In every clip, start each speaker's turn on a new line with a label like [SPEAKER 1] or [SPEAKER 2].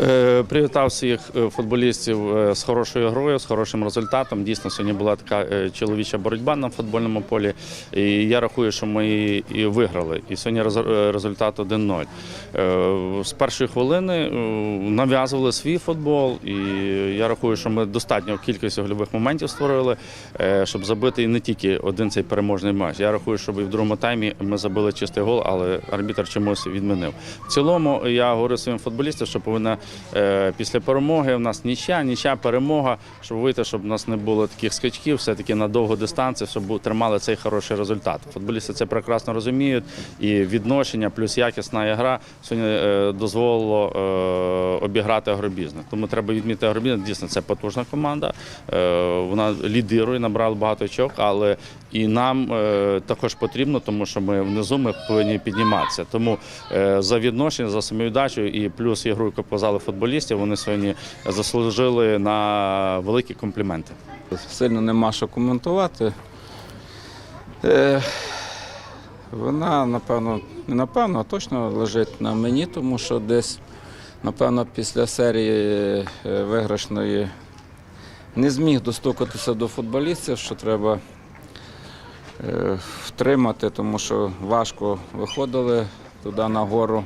[SPEAKER 1] Е, Привітав всіх е, футболістів е, з хорошою грою, з хорошим результатом. Дійсно, сьогодні була така чоловіча боротьба на футбольному полі. І я рахую, що ми і- виграли. І сьогодні рез- результат 1-0. Е, З першої хвилини нав'язували свій футбол, і я рахую, що ми достатньо кількість гольових моментів створили, щоб забити і не тільки один цей переможний матч. Я рахую, що і в другому таймі ми забили чистий гол, але арбітр чомусь відмінив. В цілому я говорю своїм футболістам, що повинна після перемоги у нас нічя, нічя, перемога, щоб вийти, щоб у нас не було таких скачків, все-таки на довгу дистанцію, щоб тримали цей хороший результат. Футболісти це прекрасно розуміють, і відношення плюс якісна гра сьогодні е, дозволило е, обіграти агробізнес. Тому треба відмітити агробізнес. Дійсно, це потужна команда. Е, вона лідирує, набрала багато очок, але і нам е, також потрібно, тому що ми внизу ми повинні підніматися. Тому е, за відношення, за самовіддачу і плюс ігру, яку показали футболістів, вони сьогодні заслужили на великі компліменти.
[SPEAKER 2] Сильно нема що коментувати. Е, вона, напевно, не напевно, а точно лежить на мені, тому що десь, напевно, після серії е, виграшної не зміг достукатися до футболістів, що треба е, втримати, тому що важко виходили туди на гору,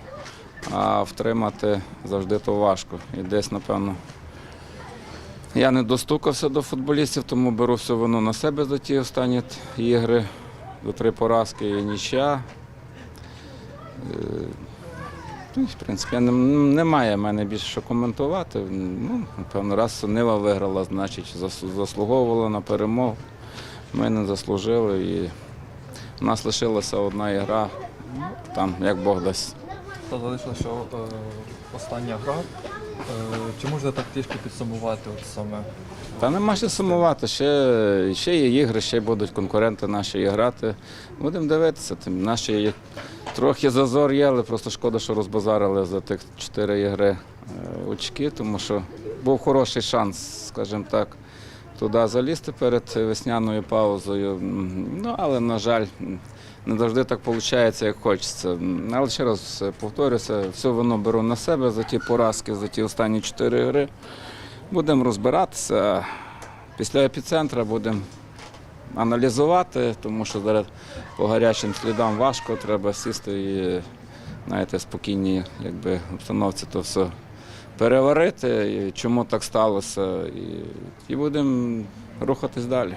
[SPEAKER 2] а втримати завжди то важко. І десь, напевно, я не достукався до футболістів, тому беру всю вину на себе за ті останні ігри. До три поразки і нічия. Е, ну, В принципі, немає в мене більше що коментувати. Ну, напевно, раз Нива виграла, значить заслуговувала на перемогу. Ми не заслужили і у нас лишилася одна ігра. Ну, Там, як Бог дасть.
[SPEAKER 3] Та залишилася е, остання гра. Е, чи можна так трішки підсумувати от саме?
[SPEAKER 2] Та нема що сумувати. Ще, ще є ігри, ще будуть конкуренти наші грати. Будемо дивитися. Тим наші є- трохи зазор є, але просто шкода, що розбазарили за тих чотири ігри е, очки, тому що був хороший шанс, скажімо так, туди залізти перед весняною паузою. Ну, але, на жаль, не завжди так виходить, як хочеться. Але ще раз повторюся, все воно беру на себе за ті поразки, за ті останні чотири гри. Будемо розбиратися. Після епіцентра будемо аналізувати, тому що зараз по гарячим слідам важко, треба сісти і знаєте, спокійній якби, обстановці то все переварити, чому так сталося, і, і будемо рухатись далі.